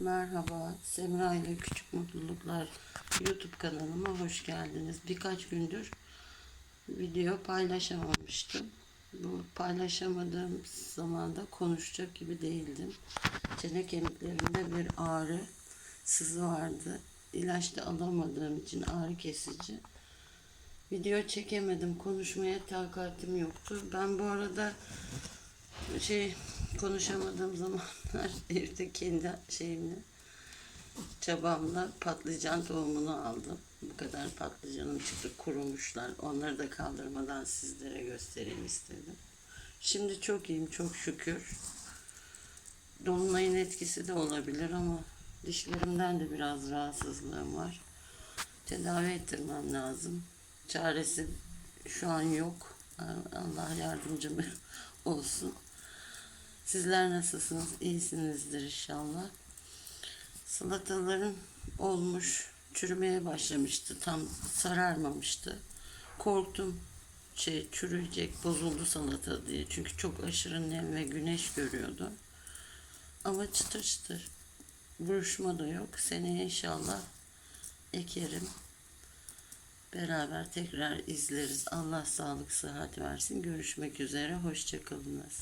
Merhaba, Semra ile Küçük Mutluluklar YouTube kanalıma hoş geldiniz. Birkaç gündür video paylaşamamıştım. Bu paylaşamadığım zamanda konuşacak gibi değildim. Çene kemiklerimde bir ağrı, sızı vardı. İlaç da alamadığım için ağrı kesici. Video çekemedim, konuşmaya takatim yoktu. Ben bu arada şey konuşamadığım zamanlar evde kendi şeyimle çabamla patlıcan tohumunu aldım. Bu kadar patlıcanım çıktı kurumuşlar. Onları da kaldırmadan sizlere göstereyim istedim. Şimdi çok iyiyim çok şükür. Dolunayın etkisi de olabilir ama dişlerimden de biraz rahatsızlığım var. Tedavi ettirmem lazım. Çaresi şu an yok. Allah yardımcım olsun. Sizler nasılsınız? İyisinizdir inşallah. Salatalarım olmuş, çürümeye başlamıştı. Tam sararmamıştı. Korktum şey çürüyecek, bozuldu salata diye. Çünkü çok aşırı nem ve güneş görüyordu. Ama çıtır çıtır. Buruşma da yok. Seneye inşallah ekerim. Beraber tekrar izleriz. Allah sağlık, sıhhat versin. Görüşmek üzere. Hoşçakalınız.